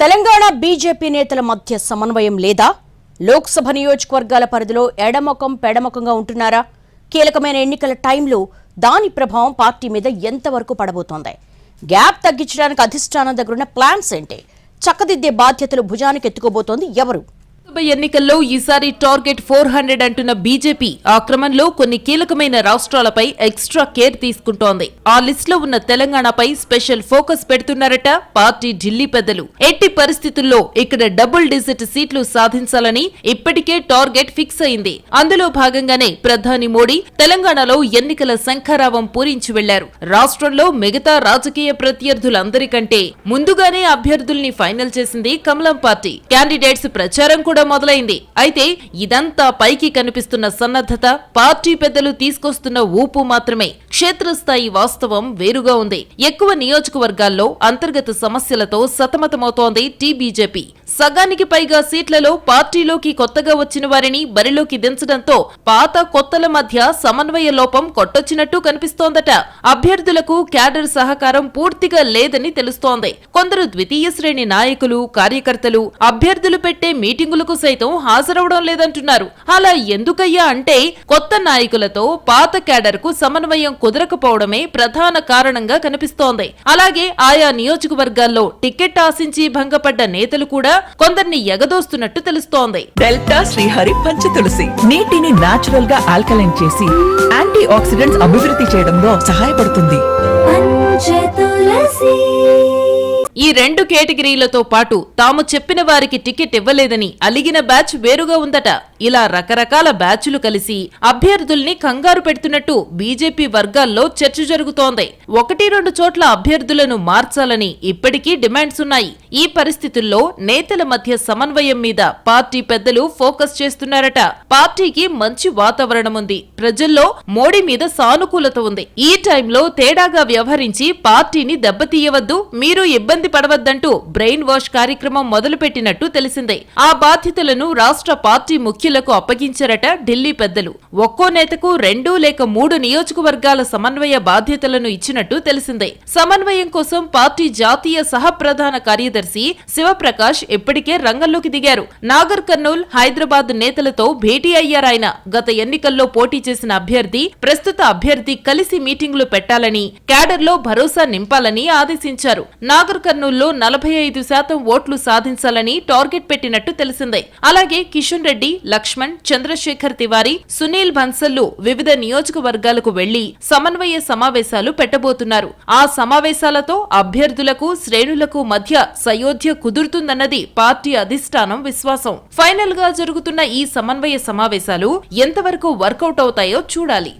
Telangana BJP నేతల మధ్య సమన్వయం లేదా? లోక్సభ నియోజకవర్గాల పరిధిలో ఎడమొఖం పెడమొఖంగా ఉంటున్నారా? కీలకమైన ఎన్నికల టైంలో దాని ప్రభావం పార్టీ మీద ఎంతవరకు పడబోతోంది? గ్యాప్ తగ్గించడానికి అధిష్టానం దగ్గరున్న ప్లాన్స్ ఏంటి? చక్కదిద్దే బాధ్యతలు భుజానికి ఎత్తుకోబోతోంది ఎవరు? లోక్సభ ఎన్నికల్లో ఈసారి టార్గెట్ ఫోర్ హండ్రెడ్ అంటున్న బీజేపీ ఆ క్రమంలో కొన్ని కీలకమైన రాష్ట్రాలపై ఎక్స్ట్రా కేర్ తీసుకుంటోంది. ఆ లిస్ట్లో ఉన్న తెలంగాణపై స్పెషల్ ఫోకస్ పెడుతున్నారట పార్టీ ఢిల్లీ పెద్దలు. ఎట్టి పరిస్థితుల్లో ఇక్కడ డబుల్ డిజిట్ సీట్లు సాధించాలని ఇప్పటికే టార్గెట్ ఫిక్స్ అయింది. అందులో భాగంగానే ప్రధాని మోడీ తెలంగాణలో ఎన్నికల శంఖారావం పూరించి వెళ్ళారు. రాష్ట్రంలో మిగతా రాజకీయ ప్రత్యర్థులందరికంటే ముందుగానే అభ్యర్థుల్ని ఫైనల్ చేసింది కమలం పార్టీ. క్యాండిడేట్స్ ప్రచారం కూడా మొదలైంది. అయితే ఇదంతా పైకి కనిపిస్తున్న సన్నద్ధత పార్టీ పెద్దలు తీసుకొస్తున్న ఊపు మాత్రమే. క్షేత్రస్థాయి వాస్తవం వేరుగా ఉంది. ఎక్కువ నియోజకవర్గాల్లో అంతర్గత సమస్యలతో సతమతమవుతోంది టీబీజేపీ. సగానికి పైగా సీట్లలో పార్టీలోకి కొత్తగా వచ్చిన వారిని బరిలోకి దించడంతో పాత కొత్తల మధ్య సమన్వయ లోపం కొట్టొచ్చినట్టు కనిపిస్తోందట. అభ్యర్థులకు క్యాడర్ సహకారం పూర్తిగా లేదని తెలుస్తోంది. కొందరు ద్వితీయ శ్రేణి నాయకులు కార్యకర్తలు అభ్యర్థులు పెట్టే మీటింగులకు సైతం హాజరవడం లేదంటున్నారు. అలా ఎందుకయ్యా అంటే కొత్త నాయకులతో పాత క్యాడర్కు సమన్వయం కుదరకపోవడమే ప్రధాన కారణంగా కనిపిస్తోంది. అలాగే ఆయా నియోజకవర్గాల్లో టికెట్ ఆశించి భంగపడ్డ నేతలు కూడా కొందరిని ఎగదోస్తున్నట్టు తెలుస్తోంది. డెల్టా శ్రీహరి పంచ తులసి నీటిని నాచురల్గా ఆల్కలైన్ చేసి యాంటీ ఆక్సిడెంట్స్ అభివృద్ధి చేయడంలో సహాయపడుతుంది. పంచతులసి ఈ రెండు కేటగిరీలతో పాటు తాము చెప్పిన వారికి టికెట్ ఇవ్వలేదని అలిగిన బ్యాచ్ వేరుగా ఉందట. ఇలా రకరకాల బ్యాచ్లు కలిసి అభ్యర్థుల్ని కంగారు పెడుతున్నట్టు బీజేపీ వర్గాల్లో చర్చ జరుగుతోంది. ఒకటి రెండు చోట్ల అభ్యర్థులను మార్చాలని ఇప్పటికీ డిమాండ్స్ ఉన్నాయి. ఈ పరిస్థితుల్లో నేతల మధ్య సమన్వయం మీద పార్టీ పెద్దలు ఫోకస్ చేస్తున్నారట. పార్టీకి మంచి వాతావరణం ఉంది. ప్రజల్లో మోడీ మీద సానుకూలత ఉంది. ఈ టైంలో తేడాగా వ్యవహరించి పార్టీని దెబ్బతీయవద్దు. మీరు ఇబ్బంది పడవద్దంటూ బ్రెయిన్ వాష్ కార్యక్రమం మొదలుపెట్టినట్టు తెలిసిందే. ఆ బాధ్యతలను రాష్ట్ర పార్టీ ముఖ్యులకు అప్పగించారట ఢిల్లీ పెద్దలు. ఒక్కో నేతకు రెండు లేక మూడు నియోజకవర్గాల సమన్వయ బాధ్యతలను ఇచ్చినట్టు తెలిసిందే. సమన్వయం కోసం పార్టీ జాతీయ సహ ప్రధాన కార్యదర్శి శివప్రకాష్ ఇప్పటికే రంగంలోకి దిగారు. నాగర్ కర్నూల్ హైదరాబాద్ నేతలతో భేటీ అయ్యారాయన గత ఎన్నికల్లో పోటీ చేసిన అభ్యర్థి ప్రస్తుత అభ్యర్థి కలిసి మీటింగులు పెట్టాలని క్యాడర్లో భరోసా నింపాలని ఆదేశించారు. నాగర్ కర్నూలులో నలభై ఐదు శాతం ఓట్లు సాధించాలని టార్గెట్ పెట్టినట్టు తెలిసిందే. అలాగే కిషన్ రెడ్డి లక్ష్మణ్ చంద్రశేఖర్ తివారీ సునీల్ బన్సల్లు వివిధ నియోజకవర్గాలకు వెళ్ళి సమన్వయ సమావేశాలు పెట్టబోతున్నారు. ఆ సమావేశాలతో అభ్యర్థులకు శ్రేణులకు మధ్య సయోధ్య కుదురుతుందన్నది పార్టీ అధిష్టానం విశ్వాసం. ఫైనల్గా జరుగుతున్న ఈ సమన్వయ సమావేశాలు ఎంతవరకు వర్కౌట్ అవుతాయో చూడాలి.